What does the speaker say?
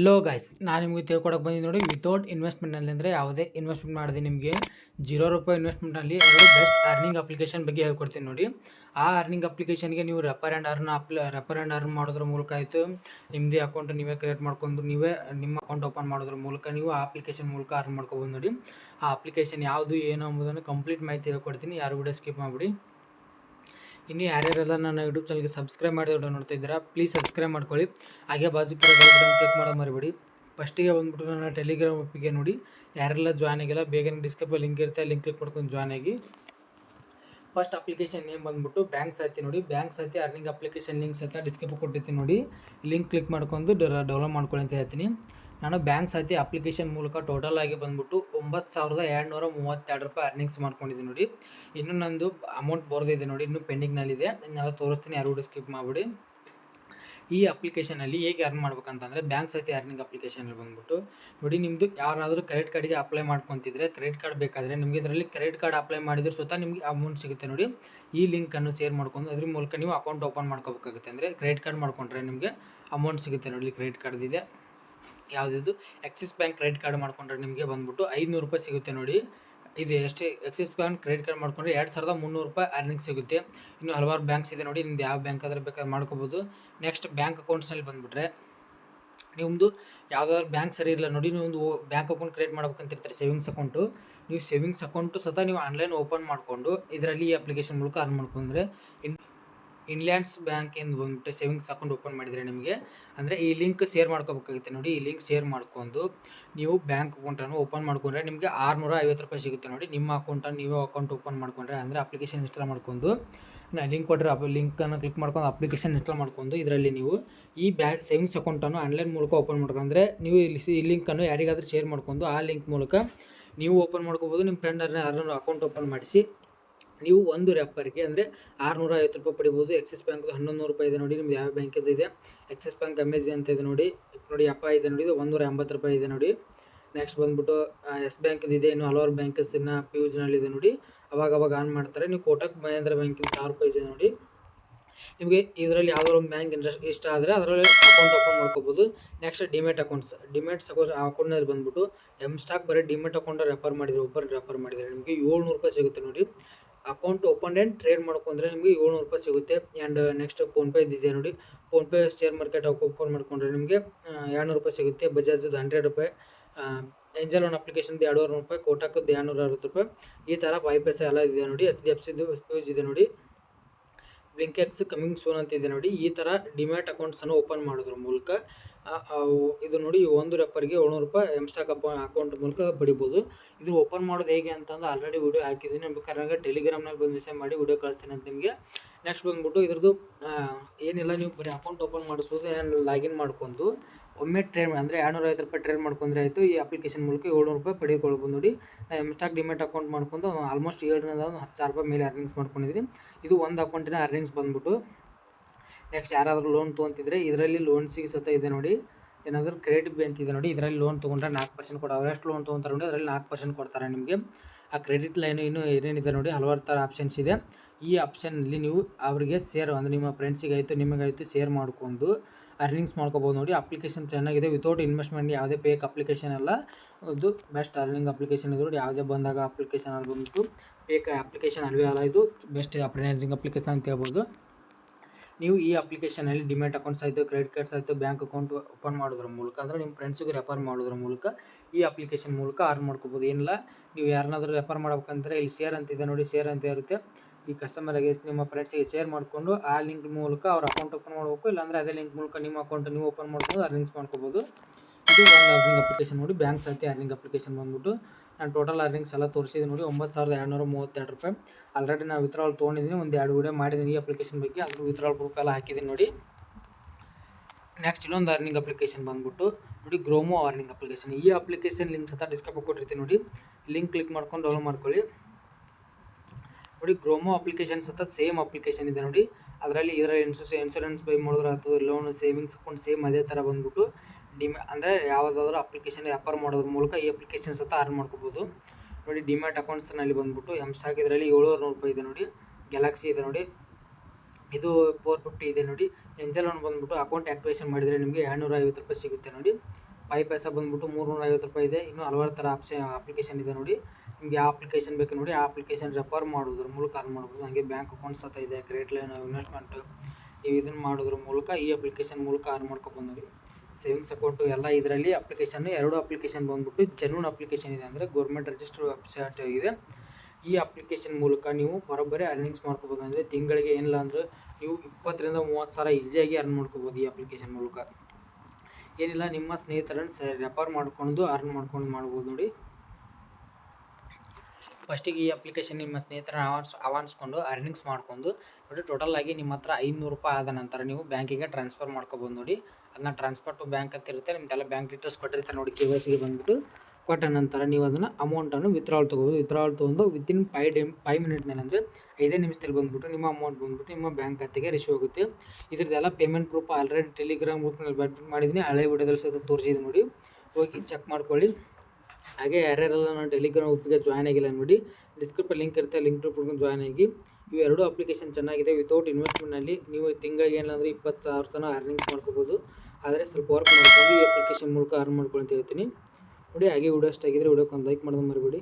Hello guys ನಾನು ನಿಮಗೆ ತಿಳ್ಕೊಡಕ್ಕೆ ಬಂದಿದ್ದು ನೋಡಿ ವಿತೌಟ್ ಇನ್ವೆಸ್ಟ್ಮೆಂಟ್ನಲ್ಲಿ ಅಂದರೆ ಯಾವುದೇ ಇನ್ವೆಸ್ಟ್ಮೆಂಟ್ ಮಾಡಿದೆ ನಿಮಗೆ ಜೀರೋ ರೂಪಾಯಿ ಇನ್ವೆಸ್ಟ್ಮೆಂಟ್ನಲ್ಲಿ ಎರಡು ಬೆಸ್ಟ್ ಅರ್ನಿಂಗ್ ಅಪ್ಲಿಕೇಶನ್ ಬಗ್ಗೆ ಹೇಳ್ಕೊಡ್ತೀನಿ ನೋಡಿ. ಆ ಅರ್ನಿಂಗ್ ಅಪ್ಲಿಕೇಶನ್ಗೆ ನೀವು refer and earn app refer and earn ಮಾಡೋದ್ರ ಮೂಲಕ ಆಯಿತು. ನಿಮ್ಮದೇ ಅಕೌಂಟ್ ನೀವೇ ಕ್ರಿಯೇಟ್ ಮಾಡ್ಕೊಂಡು, ನೀವೇ ನಿಮ್ಮ ಅಕೌಂಟ್ ಓಪನ್ ಮಾಡೋದ್ರ ಮೂಲಕ ನೀವು ಆ ಅಪ್ಲಿಕೇಶನ್ ಮೂಲಕ ಅರ್ನ್ ಮಾಡ್ಕೊಬೋದು ನೋಡಿ. ಆ ಅಪ್ಲಿಕೇಶನ್ ಯಾವುದು, ಏನು ಅಂಬುದನ್ನು ಕಂಪ್ಲೀಟ್ ಮಾಹಿತಿ ಹೇಳ್ಕೊಡ್ತೀನಿ ಯಾರು ವಿಡಿಯೋ ಸ್ಕಿಪ್ ಮಾಡಿಬಿಡಿ. ಇನ್ನು ಯಾರ್ಯಾರೆಲ್ಲ ನನ್ನ ಯೂಟ್ಯೂಬ್ ಚಾನಲ್ಗೆ ಸಬ್ಸ್ಕ್ರೈಬ್ ಮಾಡಿ ವಿಡಿಯೋ ನೋಡ್ತಾ ಇದ್ದೀರಾ ಪ್ಲೀಸ್ ಸಬ್ಸ್ಕ್ರೈಬ್ ಮಾಡ್ಕೊಳ್ಳಿ. ಹಾಗೆ ಬಾಜು ಬಟನ್ ಕ್ಲಿಕ್ ಮಾಡೋ ಮರಿಬೇಡಿ. ಫಸ್ಟಿಗೆ ಬಂದ್ಬಿಟ್ಟು ನನ್ನ ಟೆಲಿಗ್ರಾಮ್ ಒಪ್ಪಿಗೆ ನೋಡಿ. ಯಾರೆಲ್ಲ ಜಾಯ್ನ್ ಆಗಿಲ್ಲ, ಬೇಗನೆ ಡಿಸ್ಕ್ರಿಪ್ಷನ್ ಲಿಂಕ್ ಇರುತ್ತೆ ಲಿಂಕ್ ಕ್ಲಿಕ್ ಮಾಡ್ಕೊಂಡು ಜಾಯ್ನ್ ಆಗಿ. ಫಸ್ಟ್ ಅಪ್ಲಿಕೇಶನ್ ನೇಮ್ ಬಂದ್ಬಿಟ್ಟು ಬ್ಯಾಂಕ್ ಸಾಯ್ತಿ ನೋಡಿ. ಬ್ಯಾಂಕ್ ಸಾಯ್ತಿ ಅರ್ನಿಂಗ್ ಅಪ್ಲಿಕೇಶನ್ ಲಿಂಕ್ ಸಹಿತ ಡಿಸ್ಕ್ರಿಪ್ ಕೊಟ್ಟಿರ್ತೀನಿ ನೋಡಿ. ಲಿಂಕ್ ಕ್ಲಿಕ್ ಮಾಡ್ಕೊಂಡು ಡೌನ್ಲೋಡ್ ಮಾಡ್ಕೊಳ್ಳಿ ಅಂತ ಹೇಳ್ತೀನಿ. ನಾನು ಬ್ಯಾಂಕ್ ಸಾತಿ ಅಪ್ಲಿಕೇಶನ್ ಮೂಲಕ ಟೋಟಲ್ ಆಗಿ ಬಂದ್ಬಿಟ್ಟು ಒಂಬತ್ತು ಸಾವಿರದ ಎರಡುನೂರ ಮೂವತ್ತೆರಡು ರೂಪಾಯಿ ಅರ್ನಿಂಗ್ಸ್ ಮಾಡ್ಕೊಂಡಿದ್ದೆ ನೋಡಿ. ಇನ್ನು ನಂದು ಅಮೌಂಟ್ ಬರೋದಿದೆ ನೋಡಿ, ಇನ್ನೂ ಪೆಂಡಿಂಗ್ನಲ್ಲಿದೆ ನಾನು ತೋರಿಸ್ತೀನಿ, ಯಾರು ಸ್ಕಿಪ್ ಮಾಡಿಬಿಡಿ. ಈ ಅಪ್ಲಿಕೇಶನಲ್ಲಿ ಹೇಗೆ ಅರ್ನ್ ಮಾಡ್ಬೇಕಂತಂದರೆ ಬ್ಯಾಂಕ್ ಸಹಿತ ಅರ್ನಿಂಗ್ ಅಪ್ಲಿಕೇಶನಲ್ಲಿ ಬಂದ್ಬಿಟ್ಟು ನೋಡಿ ನಿಮ್ಮದು ಯಾರಾದರೂ ಕ್ರೆಡಿಟ್ ಕಾರ್ಡಿಗೆ ಅಪ್ಲೈ ಮಾಡ್ಕೊತಿದ್ರೆ ಕ್ರೆಡಿಟ್ ಕಾರ್ಡ್ ಬೇಕಾದರೆ ನಿಮಗೆ ಇದರಲ್ಲಿ ಕ್ರೆಡಿಟ್ ಕಾರ್ಡ್ ಅಪ್ಲೈ ಮಾಡಿದ್ರೆ ಸ್ವತಃ ನಿಮಗೆ ಅಮೌಂಟ್ ಸಿಗುತ್ತೆ ನೋಡಿ. ಈ ಲಿಂಕನ್ನು ಶೇರ್ ಮಾಡ್ಕೊಂಡು ಅದ್ರ ಮೂಲಕ ನೀವು ಅಕೌಂಟ್ ಓಪನ್ ಮಾಡ್ಕೋಬೇಕಾಗುತ್ತೆ. ಅಂದರೆ ಕ್ರೆಡಿಟ್ ಕಾರ್ಡ್ ಮಾಡ್ಕೊಂಡ್ರೆ ನಿಮಗೆ ಅಮೌಂಟ್ ಸಿಗುತ್ತೆ ನೋಡಿ ಕ್ರೆಡಿಟ್ ಕಾರ್ಡ್ದಿದೆ ಯಾವುದಿದು? ಆಕ್ಸಿಸ್ ಬ್ಯಾಂಕ್ ಕ್ರೆಡಿಟ್ ಕಾರ್ಡ್ ಮಾಡ್ಕೊಂಡ್ರೆ ನಿಮಗೆ ಬಂದ್ಬಿಟ್ಟು ಐದುನೂರು ರೂಪಾಯಿ ಸಿಗುತ್ತೆ ನೋಡಿ. ಇದು ಎಷ್ಟೇ ಎಕ್ಸಿಸ್ ಬ್ಯಾಂಕ್ ಕ್ರೆಡಿಟ್ ಕಾರ್ಡ್ ಮಾಡ್ಕೊಂಡ್ರೆ ಎರಡು ಸಾವಿರದ ಮುನ್ನೂರು ರೂಪಾಯಿ ಅರ್ನಿಂಗ್ ಸಿಗುತ್ತೆ. ಇನ್ನು ಹಲವಾರು ಬ್ಯಾಂಕ್ಸ್ ಇದೆ ನೋಡಿ, ನಿಮ್ದು ಯಾವ ಬ್ಯಾಂಕ್ ಆದರೆ ಬೇಕಾದ್ರೆ ಮಾಡ್ಕೋಬೋದು. ನೆಕ್ಸ್ಟ್ ಬ್ಯಾಂಕ್ ಅಕೌಂಟ್ಸ್ನಲ್ಲಿ ಬಂದುಬಿಟ್ರೆ ನಿಮ್ಮದು ಯಾವುದಾದ್ರು ಬ್ಯಾಂಕ್ ಸರಿ ಇಲ್ಲ ನೋಡಿ, ನೀವು ಒಂದು ಬ್ಯಾಂಕ್ ಅಕೌಂಟ್ ಕ್ರಿಯೇಟ್ ಮಾಡ್ಬೇಕಂತಿರ್ತಾರೆ ಸೇವಿಂಗ್ಸ್ ಅಕೌಂಟು ನೀವು ಸೇವಿಂಗ್ಸ್ ಅಕೌಂಟು ಸತ ನೀವು ಆನ್ಲೈನ್ ಓಪನ್ ಮಾಡಿಕೊಂಡು, ಇದರಲ್ಲಿ ಈ ಅಪ್ಲಿಕೇಶನ್ ಮೂಲಕ ಅರ್ನ್ ಮಾಡ್ಕೊಂಡ್ರೆ ಇನ್ ಇಂಡ್ಲ್ಯಾಂಡ್ಸ್ ಬ್ಯಾಂಕಿಂದ ಬಂದ್ಬಿಟ್ಟು ಸೇವಿಂಗ್ಸ್ ಅಕೌಂಟ್ ಓಪನ್ ಮಾಡಿದರೆ ನಿಮಗೆ, ಅಂದರೆ ಈ ಲಿಂಕ್ ಶೇರ್ ಮಾಡ್ಕೋಬೇಕಾಗುತ್ತೆ ನೋಡಿ, ಈ ಲಿಂಕ್ ಶೇರ್ ಮಾಡ್ಕೊಂಡು ನೀವು ಬ್ಯಾಂಕ್ ಅಕೌಂಟನ್ನು ಓಪನ್ ಮಾಡ್ಕೊಂಡ್ರೆ ನಿಮಗೆ ಆರುನೂರ ಐವತ್ತು ರೂಪಾಯಿ ಸಿಗುತ್ತೆ ನೋಡಿ. ನಿಮ್ಮ ಅಕೌಂಟನ್ನು ನೀವೇ ಅಕೌಂಟ್ ಓಪನ್ ಮಾಡ್ಕೊಂಡ್ರೆ, ಅಂದರೆ ಅಪ್ಲಿಕೇಶನ್ ಇನ್ಸ್ಟಾಲ್ ಮಾಡ್ಕೊಂಡು ಲಿಂಕ್ ಕೊಟ್ಟರೆ ಅಪ್ ಲಿಂಕನ್ನು ಕ್ಲಿಕ್ ಮಾಡ್ಕೊಂಡು ಅಪ್ಲಿಕೇಶನ್ ಇನ್ಸ್ಟಾಲ್ ಮಾಡ್ಕೊಂಡು ಇದರಲ್ಲಿ ನೀವು ಈ ಬ್ಯಾಂಕ್ ಸೇವಿಂಗ್ಸ್ ಅಕೌಂಟನ್ನು ಆನ್ಲೈನ್ ಮೂಲಕ ಓಪನ್ ಮಾಡ್ಕೊಂಡ್ರೆ ನೀವು ಇಲ್ಲಿ ಈ ಲಿಂಕನ್ನು ಯಾರಿಗಾದರೂ ಶೇರ್ ಮಾಡ್ಕೊಂಡು ಆ ಲಿಂಕ್ ಮೂಲಕ ನೀವು ಓಪನ್ ಮಾಡ್ಕೋಬೋದು. ನಿಮ್ಮ ಫ್ರೆಂಡ್ ಯಾರನ್ನ ಅಕೌಂಟ್ ಓಪನ್ ಮಾಡಿಸಿ ನೀವು ಒಂದು ರೆಫರ್ಗೆ ಅಂದರೆ ಆರುನೂರ ಐವತ್ತು ರೂಪಾಯಿ ಪಡಿಬೋದು. ಎಕ್ಸಿಸ್ ಬ್ಯಾಂಕ್ದು ಹನ್ನೊಂದು ರೂಪಾಯಿ ಇದೆ ನೋಡಿ, ನಿಮ್ದು ಯಾವ ಬ್ಯಾಂಕಿದು ಇದೆ. ಎಕ್ಸಿಸ್ ಬ್ಯಾಂಕ್ ಅಮೇಜಿ ಅಂತ ಇದೆ ನೋಡಿ. ನೋಡಿ, ಅಪ್ಪ ಇದೆ ನೋಡಿ, ಇದು ಒಂದೂರ ಎಂಬತ್ತು ರೂಪಾಯಿ ಇದೆ ನೋಡಿ. ನೆಕ್ಸ್ಟ್ ಬಂದ್ಬಿಟ್ಟು ಎಸ್ ಬ್ಯಾಂಕ್ದು ಇದೆ, ಇನ್ನು ಹಲವಾರು ಬ್ಯಾಂಕಸ್ಸಿನ ಪಿ ಇದೆ ನೋಡಿ. ಅವಾಗ ಅವಾಗ ಆನ್ ಮಾಡ್ತಾರೆ. ನೀವು ಕೋಟಕ್ ಮಹೇಂದ್ರ ಬ್ಯಾಂಕಿಂದ ಸಾವಿರ ರೂಪಾಯಿ ಇದೆ ನೋಡಿ. ನಿಮಗೆ ಇದರಲ್ಲಿ ಯಾವುದಾದ್ರು ಒಂದು ಬ್ಯಾಂಕ್ ಇಂಟ್ರೆಸ್ಟ್ ಇಷ್ಟ ಆದರೆ ಅದರಲ್ಲಿ ಅಕೌಂಟ್ ಓಪನ್ ಮಾಡ್ಕೋಬೋದು. Next demat accounts demats account ಅಕೌಂಟ್ನಲ್ಲಿ ಬಂದ್ಬಿಟ್ಟು ಎಂ ಸ್ಟಾಕ್ ಬರೀ ಡಿಮೆಟ್ ಅಕೌಂಟ್ ರೆಫರ್ ಮಾಡಿದರೆ, ಒಬ್ಬರು ರೆಫರ್ ಮಾಡಿದರೆ ನಿಮಗೆ ಏಳ್ನೂರು ರೂಪಾಯಿ ಸಿಗುತ್ತೆ ನೋಡಿ. ಅಕೌಂಟ್ ಓಪನ್ ಆ್ಯಂಡ್ ಟ್ರೇಡ್ ಮಾಡ್ಕೊಂಡ್ರೆ ನಿಮಗೆ ಏಳ್ನೂರು ರೂಪಾಯಿ ಸಿಗುತ್ತೆ. ಆ್ಯಂಡ್ ನೆಕ್ಸ್ಟ್ ಫೋನ್ಪೇ ಇದೆ ನೋಡಿ. ಫೋನ್ಪೇ ಶೇರ್ ಮಾರ್ಕೆಟ್ ಓಪನ್ ಮಾಡಿಕೊಂಡ್ರೆ ನಿಮಗೆ ಎರಡುನೂರು ರೂಪಾಯಿ ಸಿಗುತ್ತೆ. ಬಜಾಜ್ದು ಹಂಡ್ರೆಡ್ ರೂಪಾಯಿ ಏಂಜಲ್ ಒನ್ ಅಪ್ಲಿಕೇಶನ್ದು ಎರಡುವರೆ ರೂಪಾಯಿ ಕೋಟಕದ್ದು ಎರಡುನೂರ ಅರವತ್ತು ರೂಪಾಯಿ. ಈ ಥರ ಪೈ ಪೈಸೆ ಎಲ್ಲ ಇದೆ ನೋಡಿ. ಎಚ್ ಡಿ ಎಫ್ ಸಿದು ಯೂಸ್ ಇದೆ ನೋಡಿ. ಬ್ಲಿಂಕ್ ಎಕ್ಸ್ ಕಮಿಂಗ್ ಸೂನ್ ಅಂತ ಇದೆ ನೋಡಿ. ಈ ಥರ ಡಿಮ್ಯಾಟ್ ಅಕೌಂಟ್ಸನ್ನು ಓಪನ್ ಮಾಡೋದ್ರ ಮೂಲಕ. ಇದು ನೋಡಿ ಒಂದು ರೆಫರ್ಗೆ ಏಳ್ನೂರು ರೂಪಾಯಿ ಎಂ ಸ್ಟಾಕ್ ಅಪ್ ಅಕೌಂಟ್ ಮೂಲಕ ಪಡಿಬೋದು ಇದು ಓಪನ್ ಮಾಡೋದು ಹೇಗೆ ಅಂತಂದು ಆಲ್ರೆಡಿ ವೀಡಿಯೋ ಹಾಕಿದ್ದೀನಿ. ಕರ್ನಾಟಕ ಟೆಲಿಗ್ರಾಮ್ನಲ್ಲಿ ಬಂದು ಮೆಸೇಜ್ ಮಾಡಿ ವೀಡಿಯೋ ಕಳಿಸ್ತೀನಿ ಅಂತ ನಿಮಗೆ. ನೆಕ್ಸ್ಟ್ ಬಂದ್ಬಿಟ್ಟು ಇದ್ರದ್ದು ಏನಿಲ್ಲ ನೀವು ಬರೀ ಅಕೌಂಟ್ ಓಪನ್ ಮಾಡಿಸೋದು, ಏನು ಲಾಗಿನ್ ಮಾಡ್ಕೊಂಡು, ಒಮ್ಮೆ ಟ್ರೇಡ್ ಅಂದರೆ ಎರಡುನೂರ ಐವತ್ತು ರೂಪಾಯಿ ಟ್ರೇಡ್ ಮಾಡ್ಕೊಂಡ್ರೆ ಆಯಿತು, ಈ ಅಪ್ಲಿಕೇಶನ್ ಮೂಲಕ ಏಳ್ನೂರು ರೂಪಾಯಿ ಪಡೆದುಕೊಳ್ಬೋದು ನೋಡಿ. ನಾನು ಎಂ ಸ್ಟಾಕ್ ಡಿಮೆಟ್ ಅಕೌಂಟ್ ಮಾಡ್ಕೊಂಡು ಆಲ್ಮೋಸ್ಟ್ ಏಳರಿಂದ ಒಂದು ಹತ್ತು ಸಾವಿರ ರೂಪಾಯಿ ಮೇಲೆ ಅರ್ನಿಂಗ್ಸ್ ಮಾಡ್ಕೊಂಡಿದ್ದೀನಿ ಇದು ಒಂದು ಅಕೌಂಟಿನ ಅರ್ನಿಂಗ್ಸ್ ಬಂದ್ಬಿಟ್ಟು ನೆಕ್ಸ್ಟ್ ಯಾರಾದರೂ ಲೋನ್ ತೊಗೊತಿದ್ರೆ ಇದರಲ್ಲಿ ಲೋನ್ ಸತ ಇದೆ ನೋಡಿ. ಏನಾದರೂ ಕ್ರೆಡಿಟ್ ಬಿ ಅಂತಿದೆ ನೋಡಿ, ಇದರಲ್ಲಿ ಲೋನ್ ತೊಗೊಂಡ್ರೆ ನಾಲ್ಕು ಪರ್ಸೆಂಟ್ ಕೊಡ. ಎಷ್ಟು ಲೋನ್ ತೊಗೊಂತಾರೆ ನೋಡಿ, ಅದರಲ್ಲಿ ನಾಲ್ಕು ಪರ್ಸೆಂಟ್ ಕೊಡ್ತಾರೆ ನಿಮಗೆ. ಆ ಕ್ರೆಡಿಟ್ ಲೈನು ಇನ್ನೂ ಏನೇನಿದೆ ನೋಡಿ, ಹಲವಾರು ಥರ ಆಪ್ಷನ್ಸ್ ಇದೆ. ಈ ಆಪ್ಷನ್ನಲ್ಲಿ ನೀವು ಅವರಿಗೆ ಶೇರ್ ಅಂದರೆ ನಿಮ್ಮ ಫ್ರೆಂಡ್ಸಿಗೆ ಆಯಿತು ನಿಮಗಾಯಿತು ಶೇರ್ ಮಾಡ್ಕೊಂಡು ಅರ್ನಿಂಗ್ಸ್ ಮಾಡ್ಕೋಬೋದು ನೋಡಿ. ಅಪ್ಲಿಕೇಶನ್ ಚೆನ್ನಾಗಿದೆ ವಿತೌಟ್ ಇನ್ವೆಸ್ಟ್ಮೆಂಟ್ ಯಾವುದೇ ಪೇಕ್ ಅಪ್ಲಿಕೇಶನ್ ಅಲ್ಲ. ಅದು ಬೆಸ್ಟ್ ಅರ್ನಿಂಗ್ ಅಪ್ಲಿಕೇಶನ್ ಇದು ನೋಡಿ. ಯಾವುದೇ ಬಂದಾಗ ಅಪ್ಲಿಕೇಶನ್ ಅಲ್ಲಿ ಬಂದ್ಬಿಟ್ಟು ಪೇಕ್ ಅಪ್ಲಿಕೇಶನ್ ಅಲ್ವೇ ಅಲ್ಲ ಇದು ಬೆಸ್ಟ್ ಅರ್ನಿಂಗ್ ಅಪ್ಲಿಕೇಶನ್ ಅಂತ ಹೇಳ್ಬೋದು. ನೀವು ಈ ಅಪ್ಲಿಕೇಶನಲ್ಲಿ ಡಿಮ್ಯಾಟ್ ಅಕೌಂಟ್ಸ್ ಆಯಿತು ಕ್ರೆಡಿಟ್ ಕಾರ್ಡ್ಸ್ ಆಯಿತು ಬ್ಯಾಂಕ್ ಅಕೌಂಟ್ ಓಪನ್ ಮಾಡೋದ್ರ ಮೂಲಕ ಅಂದರೆ ನಿಮ್ಮ ಫ್ರೆಂಡ್ಸಿಗೆ ರೆಫರ್ ಮಾಡೋದ್ರ ಮೂಲಕ ಈ ಅಪ್ಲಿಕೇಶನ್ ಮೂಲಕ ಆರ್ನ್ ಮಾಡ್ಕೋಬೋದು. ಏನಿಲ್ಲ, ನೀವು ಯಾರನ್ನಾದರೂ ರೆಫರ್ ಮಾಡ್ಬೇಕಂದ್ರೆ ಇಲ್ಲಿ ಶೇರ್ ಅಂತಿದೆ ನೋಡಿ ಶೇರ್ ಅಂತ ಇರುತ್ತೆ. ಈ ಕಸ್ಟಮರ್ ಅಗೇನ್ಸ್ ನಿಮ್ಮ ಫ್ರೆಂಡ್ಸಿಗೆ ಶೇರ್ ಮಾಡಿಕೊಂಡು ಆ ಲಿಂಕ್ ಮೂಲಕ ಅವ್ರ ಅಕೌಂಟ್ ಓಪನ್ ಮಾಡಬೇಕು, ಇಲ್ಲಾಂದರೆ ಅದೇ ಲಿಂಕ್ ಮೂಲಕ ನಿಮ್ಮ ಅಕೌಂಟ್ ನೀವು ಓಪನ್ ಮಾಡ್ಕೊಂಡು ಅರ್ನಿಂಗ್ಸ್ ಮಾಡ್ಕೋಬೋದು. ಇದು ಒಂದು ಅರ್ನಿಂಗ್ ಅಪ್ಲಿಕೇಶನ್ ನೋಡಿ ಬ್ಯಾಂಕ್ ಸಹಿತ ಅರ್ನಿಂಗ್ ಅಪ್ಲಿಕೇಶನ್ ಬಂದ್ಬಿಟ್ಟು. ನಾನು ಟೋಟಲ್ ಅರ್ನಿಂಗ್ಸ್ ಎಲ್ಲ ತೋರಿಸಿದೆ ನೋಡಿ, ಒಂಬತ್ತು ಸಾವಿರದ ಎರಡುನೂರ ಮೂವತ್ತೆರಡು ರೂಪಾಯಿ. ಆಲ್ರೆಡಿ ನಾನು ವಿತ್ಡ್ರಾಲ್ ತೊಗೊಂಡಿದ್ದೀನಿ, ಒಂದು ಎರಡು ವಿಡಿಯೋ ಮಾಡಿದ್ದೀನಿ ಈ ಅಪ್ಲಿಕೇಶನ್ ಬಗ್ಗೆ. ಅದ್ರ ವಿತ್ಡ್ರಾಲ್ ಪ್ರೂಫ್ ಎಲ್ಲ ಹಾಕಿದ್ದೀನಿ ನೋಡಿ. ನೆಕ್ಸ್ಟ್ ಇನ್ನೊಂದು ಅರ್ನಿಂಗ್ ಅಪ್ಲಿಕೇಶನ್ ಬಂದ್ಬಿಟ್ಟು, ನೋಡಿ ಗ್ರೋಮೋ ಅರ್ನಿಂಗ್ ಅಪ್ಲಿಕೇಶನ್ ಈ ಅಪ್ಲಿಕೇಶನ್ ಲಿಂಕ್ ಸಹ ಡಿಸ್ಕಪ್ ಕೊಟ್ಟಿರ್ತೀನಿ ನೋಡಿ. ಲಿಂಕ್ ಕ್ಲಿಕ್ ಮಾಡ್ಕೊಂಡು ಡೌನ್ಲೋಡ್ ಮಾಡ್ಕೊಳ್ಳಿ. ನೋಡಿ ಗ್ರೋಮೋ ಅಪ್ಲಿಕೇಶನ್ ಸತ ಸೇಮ್ ಅಪ್ಲಿಕೇಶನ್ ಇದೆ ನೋಡಿ. ಅದರಲ್ಲಿ ಇದರಲ್ಲಿ ಇನ್ಸೂಸ್ ಇನ್ಸೂರೆನ್ಸ್ ಬೈ ಮಾಡಿದ್ರೆ ಅಥವಾ ಲೋನ್ ಸೇವಿಂಗ್ಸ್ ಅಕೌಂಟ್ ಸೇಮ್ ಅದೇ ಥರ ಬಂದ್ಬಿಟ್ಟು ಡಿಮ್, ಅಂದರೆ ಯಾವುದಾದ್ರೂ ಅಪ್ಲಿಕೇಶನ್ ವ್ಯಾಪಾರ ಮಾಡೋದ್ರ ಮೂಲಕ ಈ ಅಪ್ಲಿಕೇಶನ್ ಸಹ ಅರ್ನ್ ಮಾಡ್ಕೋಬೋದು. ನೋಡಿ ಡಿಮ್ಯಾಟ್ ಅಕೌಂಟ್ಸ್ನಲ್ಲಿ ಬಂದುಬಿಟ್ಟು ಎಂ ಸ್ಟಾಕ್ ಇದರಲ್ಲಿ ಏಳುವರೆ ನೂರು ರೂಪಾಯಿ ಇದೆ ನೋಡಿ. ಗ್ಯಾಲಕ್ಸಿ ಇದೆ ನೋಡಿ. ಇದು ಫೋರ್ ಫಿಫ್ಟಿ ಇದೆ ನೋಡಿ. ಎಂಜಲ್ ಒನ್ ಬಂದುಬಿಟ್ಟು ಅಕೌಂಟ್ ಆ್ಯಕ್ಟಿವೇಷನ್ ಮಾಡಿದರೆ ನಿಮಗೆ ಎರಡುನೂರ ಐವತ್ತು ರೂಪಾಯಿ ಸಿಗುತ್ತೆ ನೋಡಿ. ಪೈ ಪೈಸಾ ಬಂದುಬಿಟ್ಟು ಮೂರ್ನೂರ ಐವತ್ತು ರೂಪಾಯಿ ಇದೆ. ಇನ್ನೂ ಹಲವಾರು ಥರ ಆಪ್ಷನ್ ಅಪ್ಲಿಕೇಶನ್ ಇದೆ ನೋಡಿ. ನಿಮಗೆ ಯಾವ ಅಪ್ಲಿಕೇಶನ್ ಬೇಕು ನೋಡಿ, ಆ ಅಪ್ಲಿಕೇಶನ್ ರೆಫರ್ ಮಾಡೋದ್ರ ಮೂಲಕ ಅರ್ನ್ ಮಾಡ್ಬೋದು. ಹಾಗೆ ಬ್ಯಾಂಕ್ ಅಕೌಂಟ್ಸ್ ಸಹ ಇದೆ ಕ್ರೆಡಿಟ್ ಲೈನ್ ಇನ್ವೆಸ್ಟ್ಮೆಂಟ್ ನೀವು ಇದನ್ನು ಮಾಡೋದ್ರ ಮೂಲಕ ಈ ಅಪ್ಲಿಕೇಶನ್ ಮೂಲಕ ಅರ್ನ್ ಮಾಡ್ಕೊಬೋದು ನೋಡಿ. ಸೇವಿಂಗ್ಸ್ ಅಕೌಂಟು ಎಲ್ಲ ಇದರಲ್ಲಿ ಅಪ್ಲಿಕೇಶನ್ ಎರಡು ಅಪ್ಲಿಕೇಶನ್ ಬಂದ್ಬಿಟ್ಟು ಜನೂನ್ ಅಪ್ಲಿಕೇಶನ್ ಇದೆ ಅಂದರೆ ಗೌರ್ಮೆಂಟ್ ರಿಜಿಸ್ಟರ್ ವೆಬ್ಸೈಟ್ ಆಗಿದೆ. ಈ ಅಪ್ಲಿಕೇಶನ್ ಮೂಲಕ ನೀವು ಬರೋಬ್ಬರಿ ಅರ್ನಿಂಗ್ಸ್ ಮಾಡ್ಕೋಬೋದು ಅಂದರೆ ತಿಂಗಳಿಗೆ ಏನಿಲ್ಲ ಅಂದರೆ ನೀವು ಇಪ್ಪತ್ತರಿಂದ ಮೂವತ್ತು ಸಾವಿರ ಈಸಿಯಾಗಿ ಅರ್ನ್ ಮಾಡ್ಕೋಬೋದು ಈ ಅಪ್ಲಿಕೇಶನ್ ಮೂಲಕ. ಏನಿಲ್ಲ, ನಿಮ್ಮ ಸ್ನೇಹಿತರನ್ನು ಸ ರೆಫರ್ ಮಾಡ್ಕೊಂಡು ಅರ್ನ್ ಮಾಡ್ಕೊಂಡು ಮಾಡ್ಬೋದು ನೋಡಿ. ಫಸ್ಟಿಗೆ ಈ ಅಪ್ಲಿಕೇಶನ್ ನಿಮ್ಮ ಸ್ನೇಹಿತರ ಅವಾನ್ಸ್, ಅವಾನ್ಸ್ಕೊಂಡು ಅರ್ನಿಂಗ್ಸ್ ಮಾಡ್ಕೊಂಡು ನೋಡಿ ಟೋಟಲ್ ಆಗಿ ನಿಮ್ಮ ಹತ್ರ ಐನೂರು ರೂಪಾಯಿ ಆದ ನಂತರ ನೀವು ಬ್ಯಾಂಕಿಗೆ ಟ್ರಾನ್ಸ್ಫರ್ ಮಾಡ್ಕೊಬೋದು ನೋಡಿ. ಅದನ್ನ ಟ್ರಾನ್ಸ್ಫರ್ ಟು ಬ್ಯಾಂಕ್ ಅಂತ ಇರುತ್ತೆ. ನಿಮ್ದೆಲ್ಲ ಬ್ಯಾಂಕ್ ಡೀಟೇಲ್ಸ್ ಕೊಟ್ಟಿರ್ತಾರೆ ನೋಡಿ ಕೆ ವೈ ಸಿಗೆ ಬಂದುಬಿಟ್ಟು. ಕೊಟ್ಟ ನಂತರ ನೀವು ಅದನ್ನು ಅಮೌಂಟನ್ನು ವಿತ್ಡ್ರಾಲ್ ತೊಗೋಬೋದು. ವಿತ್ಡ್ರಾಲ್ ತೊಗೊಂಡು ವಿತಿನ್ ಫೈ ಡೇ ಫೈವ್ ಮಿನಿಟ್ನಲ್ಲಿ ಅಂದರೆ ಐದೇ ನಿಮಿಷದಲ್ಲಿ ಬಂದುಬಿಟ್ಟು ನಿಮ್ಮ ಅಮೌಂಟ್ ಬಂದುಬಿಟ್ಟು ನಿಮ್ಮ ಬ್ಯಾಂಕ್ ಖಾತೆಗೆ ರಿಸೀವ್ ಆಗುತ್ತೆ. ಇದ್ರದ್ದೆಲ್ಲ ಪೇಮೆಂಟ್ ಪ್ರೂಫ್ ಆಲ್ರೆಡಿ ಟೆಲಿಗ್ರಾಮ್ ಗ್ರೂಪ್ನಲ್ಲಿ ಬಟ್ ಮಾಡಿದ್ದೀನಿ ಹಳೆ ವಿಡಿಯೋದಲ್ಲಿ ಸಹ ತೋರಿಸಿದ್ದೀನಿ ನೋಡಿ. ಹೋಗಿ ಚೆಕ್ ಮಾಡ್ಕೊಳ್ಳಿ. ಹಾಗೆ ಯಾರ್ಯಾರೆಲ್ಲ ನಾನು ಟೆಲಿಗ್ರಾಮ್ ಗ್ರೂಪ್ಗೆ ಜಾಯ್ನ್ ಆಗಿಲ್ಲ ನೋಡಿ ಡಿಸ್ಕ್ರಿಪ್ಟ್ ಲಿಂಕ್ ಇರುತ್ತೆ ಲಿಂಕ್ ಟು ಜಾಯ್ನ್ ಆಗಿ. ಇವು ಎರಡು ಅಪ್ಲಿಕೇಶನ್ ಚೆನ್ನಾಗಿದೆ ವಿತೌಟ್ ಇನ್ವೆಸ್ಟ್ಮೆಂಟ್ನಲ್ಲಿ ನೀವು ತಿಂಗಳಿಗೆ ಏನಾದರೂ ಇಪ್ಪತ್ತು ಸಾವಿರ ತನಕ ಅರ್ನಿಂಗ್ಸ್ ಮಾಡ್ಕೋಬೋದು. ಆದರೆ ಸ್ವಲ್ಪ ವರ್ಕ್ ಮಾಡ್ಕೊಂಡು ಈ ಅಪ್ಲಿಕೇಶನ್ ಮೂಲಕ ಅರ್ನ್ ಮಾಡ್ಕೊಳ್ಳಿ ಹೇಳ್ತೀನಿ. ನೋಡಿ, ಹಾಗೆ ವಿಡಿಯೋ ಆಗಿದ್ರೆ ವಿಡಿಯೋಕ್ಕೆ ಒಂದು ಲೈಕ್ ಮಾಡೋದು ಮರಿಬೇಡಿ.